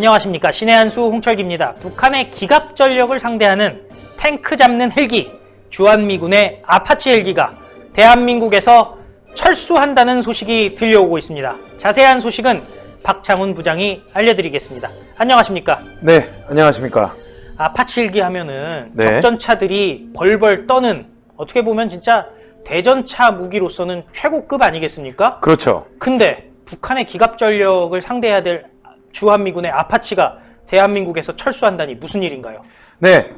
안녕하십니까 신의 한수 홍철기입니다. 북한의 기갑 전력을 상대하는 탱크 잡는 헬기 주한미군의 아파치 헬기가 대한민국에서 철수한다는 소식이 들려오고 있습니다. 자세한 소식은 박창훈 부장이 알려드리겠습니다. 안녕하십니까? 네, 안녕하십니까. 아파치 헬기 하면은 네. 적전차들이 벌벌 떠는 어떻게 보면 진짜 대전차 무기로서는 최고급 아니겠습니까? 그렇죠. 근데 북한의 기갑 전력을 상대해야 될 주한미군의 아파치가 대한민국에서 철수한다니 무슨 일인가요? 네,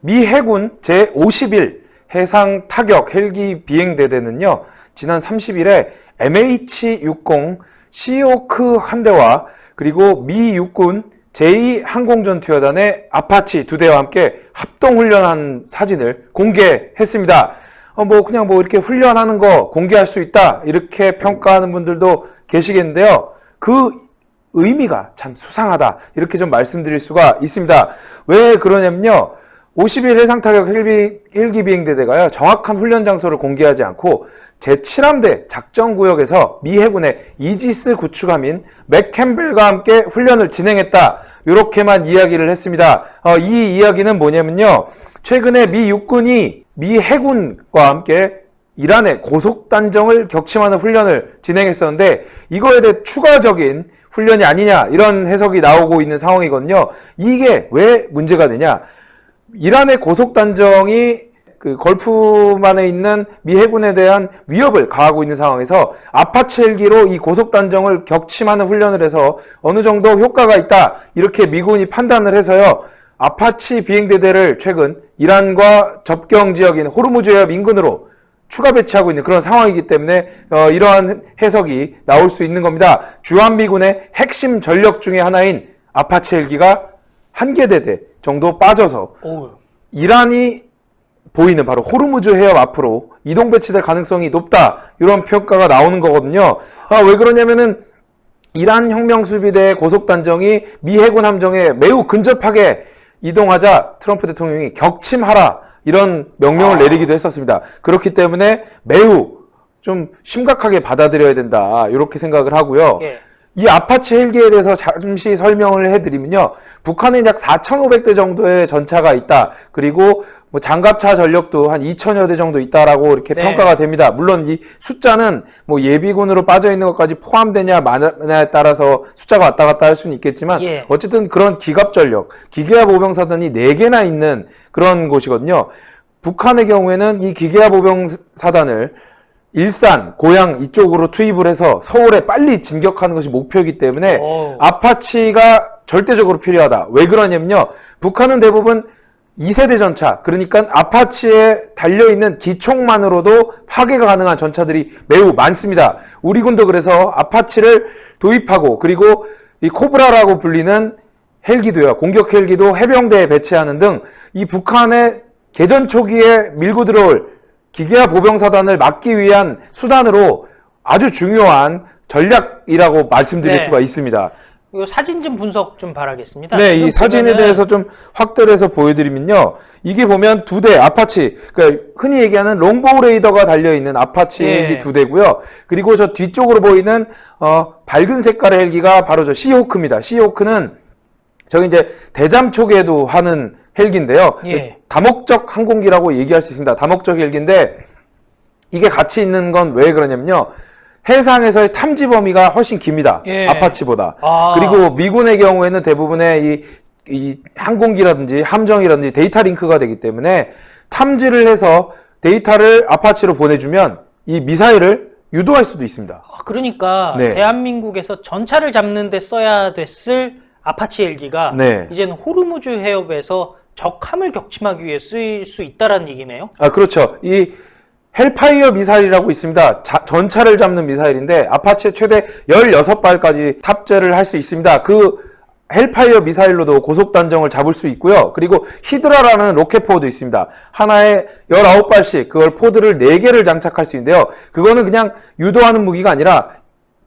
미 해군 제51 해상 타격 헬기 비행대대는요, 지난 30일에 MH-60 시오크 한 대와 그리고 미 육군 제2항공전투여단의 아파치 두 대와 함께 합동훈련한 사진을 공개했습니다. 어, 뭐, 그냥 뭐 이렇게 훈련하는 거 공개할 수 있다. 이렇게 평가하는 분들도 계시겠는데요. 그 의미가 참 수상하다. 이렇게 좀 말씀드릴 수가 있습니다. 왜 그러냐면요. 50일 해상 타격 헬기, 헬기 비행대대가요. 정확한 훈련 장소를 공개하지 않고 제7함대 작전구역에서 미 해군의 이지스 구축함인 맥캠벨과 함께 훈련을 진행했다. 이렇게만 이야기를 했습니다. 어, 이 이야기는 뭐냐면요. 최근에 미 육군이 미 해군과 함께 이란의 고속 단정을 격침하는 훈련을 진행했었는데 이거에 대해 추가적인 훈련이 아니냐 이런 해석이 나오고 있는 상황이거든요. 이게 왜 문제가 되냐? 이란의 고속 단정이 그 걸프만에 있는 미 해군에 대한 위협을 가하고 있는 상황에서 아파치 헬기로 이 고속 단정을 격침하는 훈련을 해서 어느 정도 효과가 있다 이렇게 미군이 판단을 해서요 아파치 비행대대를 최근 이란과 접경 지역인 호르무즈 해협 인근으로 추가 배치하고 있는 그런 상황이기 때문에 어, 이러한 해석이 나올 수 있는 겁니다. 주한미군의 핵심 전력 중의 하나인 아파치 헬기가 한 개 대대 정도 빠져서 오, 이란이 보이는 바로 호르무즈 해협 앞으로 이동 배치될 가능성이 높다 이런 평가가 나오는 거거든요. 아, 왜 그러냐면은 이란 혁명 수비대 고속 단정이 미 해군 함정에 매우 근접하게 이동하자 트럼프 대통령이 격침하라 이런 명령을 아. 내리기도 했었습니다. 그렇기 때문에 매우 좀 심각하게 받아들여야 된다 이렇게 생각을 하고요. 예. 이 아파치 헬기에 대해서 잠시 설명을 해드리면요. 북한에 약 4,500대 정도의 전차가 있다. 그리고 뭐 장갑차 전력도 한 2천여 대 정도 있다라고 이렇게 네. 평가가 됩니다. 물론 이 숫자는 뭐 예비군으로 빠져 있는 것까지 포함되냐 마냐에 따라서 숫자가 왔다 갔다 할 수는 있겠지만 예. 어쨌든 그런 기갑 전력, 기계화 보병사단이 4개나 있는 그런 곳이거든요. 북한의 경우에는 이 기계화 보병사단을 일산, 고양 이쪽으로 투입을 해서 서울에 빨리 진격하는 것이 목표이기 때문에 오. 아파치가 절대적으로 필요하다. 왜 그러냐면요. 북한은 대부분 2세대 전차, 그러니까 아파치에 달려있는 기총만으로도 파괴가 가능한 전차들이 매우 많습니다. 우리 군도 그래서 아파치를 도입하고 그리고 이 코브라라고 불리는 헬기도요. 공격 헬기도 해병대에 배치하는 등 이 북한의 개전 초기에 밀고 들어올 기계화 보병사단을 막기 위한 수단으로 아주 중요한 전략이라고 말씀드릴 네. 수가 있습니다. 이거 사진 좀 분석 좀 바라겠습니다. 네, 이 사진에 대해서 좀 확대를 해서 보여드리면요. 이게 보면 두 대 아파치, 그러니까 흔히 얘기하는 롱보우 레이더가 달려있는 아파치 예. 헬기 두 대고요. 그리고 저 뒤쪽으로 보이는 어, 밝은 색깔의 헬기가 바로 저 시호크입니다. 시호크는 저기 이제 대잠초계도 하는 헬기인데요. 예. 다목적 항공기라고 얘기할 수 있습니다. 다목적 헬기인데 이게 같이 있는 건 왜 그러냐면요. 해상에서의 탐지 범위가 훨씬 깁니다. 예. 아파치보다. 아. 그리고 미군의 경우에는 대부분의 이, 이 항공기라든지 함정이라든지 데이터 링크가 되기 때문에 탐지를 해서 데이터를 아파치로 보내주면 이 미사일을 유도할 수도 있습니다. 아, 그러니까 네. 대한민국에서 전차를 잡는 데 써야 됐을 아파치 헬기가 네. 이제는 호르무즈 해협에서 적함을 격침하기 위해 쓰일 수 있다라는 얘기네요. 아, 그렇죠. 이 헬파이어 미사일이라고 있습니다. 자- 전차를 잡는 미사일인데 아파치 최대 16발까지 탑재를 할 수 있습니다. 그 헬파이어 미사일로도 고속 단정을 잡을 수 있고요. 그리고 히드라라는 로켓 포도 있습니다. 하나에 19발씩 그걸 포드를 4개를 장착할 수 있는데요. 그거는 그냥 유도하는 무기가 아니라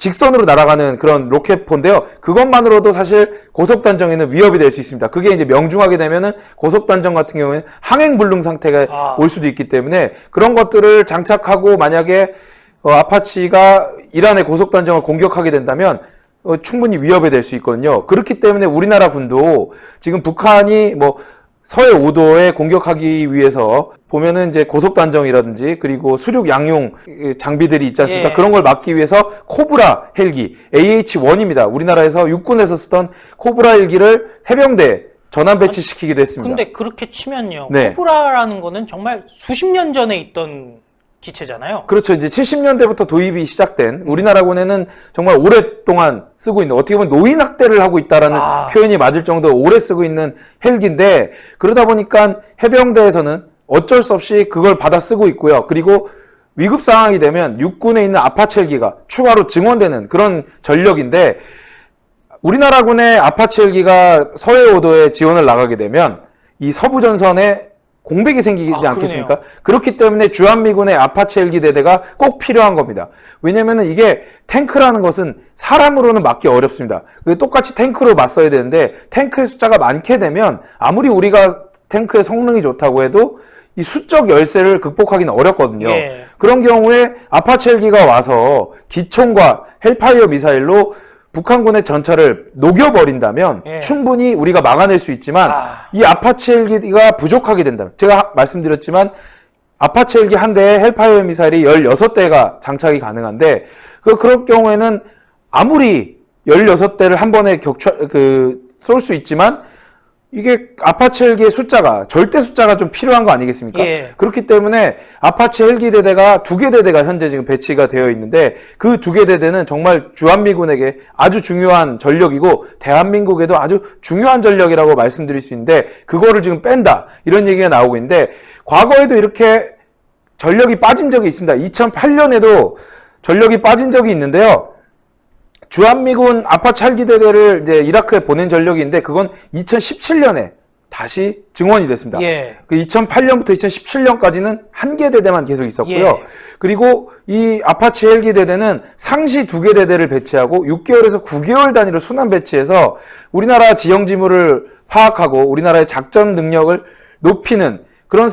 직선으로 날아가는 그런 로켓포인데요. 그것만으로도 사실 고속단정에는 위협이 될 수 있습니다. 그게 이제 명중하게 되면은 고속단정 같은 경우에는 항행 불능 상태가 아. 올 수도 있기 때문에 그런 것들을 장착하고 만약에 어, 아파치가 이란의 고속단정을 공격하게 된다면 어, 충분히 위협이 될 수 있거든요. 그렇기 때문에 우리나라 군도 지금 북한이 뭐 서해 5도에 공격하기 위해서 보면은 이제 고속 단정이라든지 그리고 수륙 양용 장비들이 있지 않습니까? 예. 그런 걸 막기 위해서 코브라 헬기 AH-1입니다. 우리나라에서 육군에서 쓰던 코브라 헬기를 해병대에 전환 배치시키기도 했습니다. 근데 그렇게 치면요. 네. 코브라라는 거는 정말 수십 년 전에 있던 기체잖아요. 그렇죠. 이제 70년대부터 도입이 시작된 우리나라군에는 정말 오랫동안 쓰고 있는 어떻게 보면 노인 학대를 하고 있다라는 아. 표현이 맞을 정도로 오래 쓰고 있는 헬기인데 그러다 보니까 해병대에서는 어쩔 수 없이 그걸 받아 쓰고 있고요. 그리고 위급 상황이 되면 육군에 있는 아파치 헬기가 추가로 증원되는 그런 전력인데 우리나라군의 아파치 헬기가 서해 오도에 지원을 나가게 되면 이 서부 전선에 공백이 생기지 아, 않겠습니까? 그렇기 때문에 주한미군의 아파치 헬기 대대가 꼭 필요한 겁니다. 왜냐면은 이게 탱크라는 것은 사람으로는 막기 어렵습니다. 똑같이 탱크로 맞서야 되는데 탱크의 숫자가 많게 되면 아무리 우리가 탱크의 성능이 좋다고 해도 이 수적 열세를 극복하기는 어렵거든요. 예. 그런 경우에 아파치 헬기가 와서 기총과 헬파이어 미사일로 북한군의 전차를 녹여버린다면 예. 충분히 우리가 막아낼 수 있지만 아. 이 아파치 헬기가 부족하게 된다면 제가 하- 말씀드렸지만 아파치 헬기 한 대에 헬파이어 미사일이 16대가 장착이 가능한데 그 그럴 경우에는 아무리 16대를 한 번에 격추 그 쏠 수 있지만 이게 아파치 헬기의 숫자가 절대 숫자가 좀 필요한 거 아니겠습니까? 예. 그렇기 때문에 아파치 헬기 대대가 두 개 대대가 현재 지금 배치가 되어 있는데 그 두 개 대대는 정말 주한미군에게 아주 중요한 전력이고 대한민국에도 아주 중요한 전력이라고 말씀드릴 수 있는데 그거를 지금 뺀다 이런 얘기가 나오고 있는데 과거에도 이렇게 전력이 빠진 적이 있습니다. 2008년에도 전력이 빠진 적이 있는데요. 주한미군 아파치 헬기 대대를 이제 이라크에 보낸 전력이 있는데 그건 2017년에 다시 증원이 됐습니다. 예. 그 2008년부터 2017년까지는 한 개 대대만 계속 있었고요. 예. 그리고 이 아파치 헬기 대대는 상시 두 개 대대를 배치하고 6개월에서 9개월 단위로 순환 배치해서 우리나라 지형 지물을 파악하고 우리나라의 작전 능력을 높이는 그런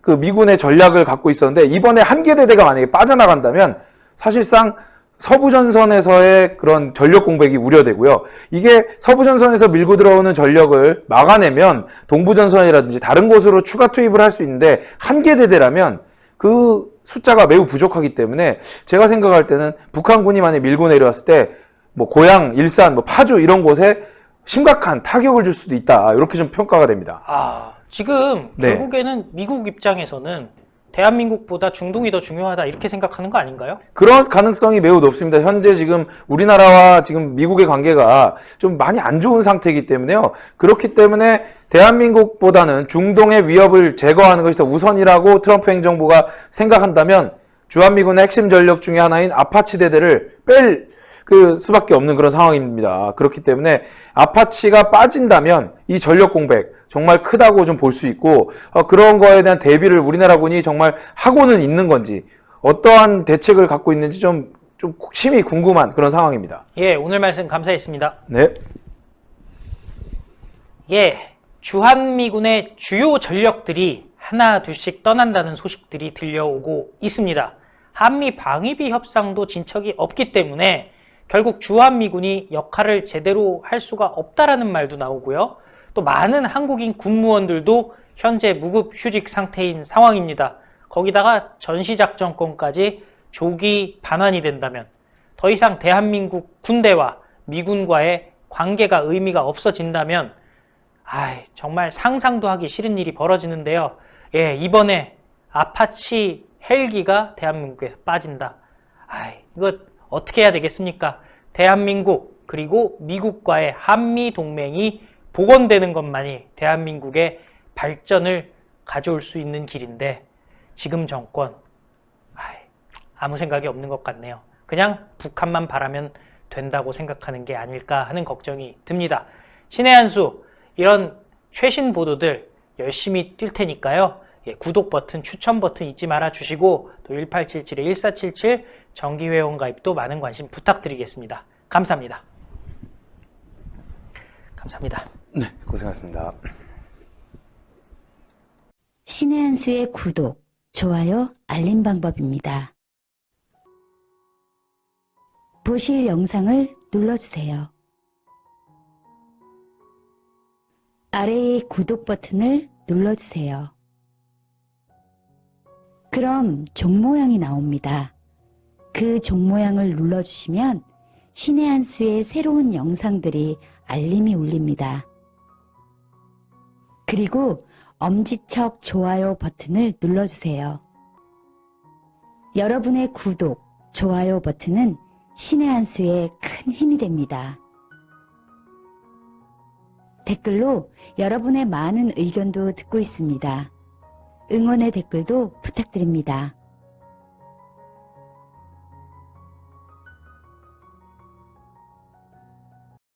그 미군의 전략을 갖고 있었는데 이번에 한 개 대대가 만약에 빠져나간다면 사실상 서부전선에서의 그런 전력 공백이 우려되고요. 이게 서부전선에서 밀고 들어오는 전력을 막아내면 동부전선이라든지 다른 곳으로 추가 투입을 할 수 있는데 한 개 대대라면 그 숫자가 매우 부족하기 때문에 제가 생각할 때는 북한군이 만약 밀고 내려왔을 때 뭐 고양, 일산, 뭐 파주 이런 곳에 심각한 타격을 줄 수도 있다. 이렇게 좀 평가가 됩니다. 아, 지금 네. 결국에는 미국 입장에서는 대한민국보다 중동이 더 중요하다 이렇게 생각하는 거 아닌가요? 그런 가능성이 매우 높습니다. 현재 지금 우리나라와 지금 미국의 관계가 좀 많이 안 좋은 상태이기 때문에요. 그렇기 때문에 대한민국보다는 중동의 위협을 제거하는 것이 더 우선이라고 트럼프 행정부가 생각한다면 주한미군의 핵심 전력 중에 하나인 아파치 대대를 뺄그 수밖에 없는 그런 상황입니다. 그렇기 때문에 아파치가 빠진다면 이 전력 공백 정말 크다고 좀 볼 수 있고 어, 그런 거에 대한 대비를 우리나라군이 정말 하고는 있는 건지 어떠한 대책을 갖고 있는지 좀, 좀 심히 궁금한 그런 상황입니다. 예, 오늘 말씀 감사했습니다. 네. 예, 주한미군의 주요 전력들이 하나 둘씩 떠난다는 소식들이 들려오고 있습니다. 한미 방위비 협상도 진척이 없기 때문에 결국 주한미군이 역할을 제대로 할 수가 없다라는 말도 나오고요. 또 많은 한국인 군무원들도 현재 무급 휴직 상태인 상황입니다. 거기다가 전시작전권까지 조기 반환이 된다면 더 이상 대한민국 군대와 미군과의 관계가 의미가 없어진다면 아이, 정말 상상도 하기 싫은 일이 벌어지는데요. 예, 이번에 아파치 헬기가 대한민국에서 빠진다. 아이, 이거 어떻게 해야 되겠습니까? 대한민국, 그리고 미국과의 한미 동맹이 복원되는 것만이 대한민국의 발전을 가져올 수 있는 길인데, 지금 정권, 아무 생각이 없는 것 같네요. 그냥 북한만 바라면 된다고 생각하는 게 아닐까 하는 걱정이 듭니다. 신의 한수, 이런 최신 보도들 열심히 뛸 테니까요. 예, 구독 버튼, 추천 버튼 잊지 말아 주시고 또 1877-1477 정기 회원 가입도 많은 관심 부탁드리겠습니다. 감사합니다. 감사합니다. 네, 고생하셨습니다. 신의 한 수의 구독, 좋아요, 알림 방법입니다. 보실 영상을 눌러주세요. 아래의 구독 버튼을 눌러주세요. 그럼 종 모양이 나옵니다. 그 종 모양을 눌러주시면 신의 한 수의 새로운 영상들이 알림이 울립니다. 그리고 엄지척 좋아요 버튼을 눌러주세요. 여러분의 구독, 좋아요 버튼은 신의 한 수에 큰 힘이 됩니다. 댓글로 여러분의 많은 의견도 듣고 있습니다. 응원의 댓글도 부탁드립니다.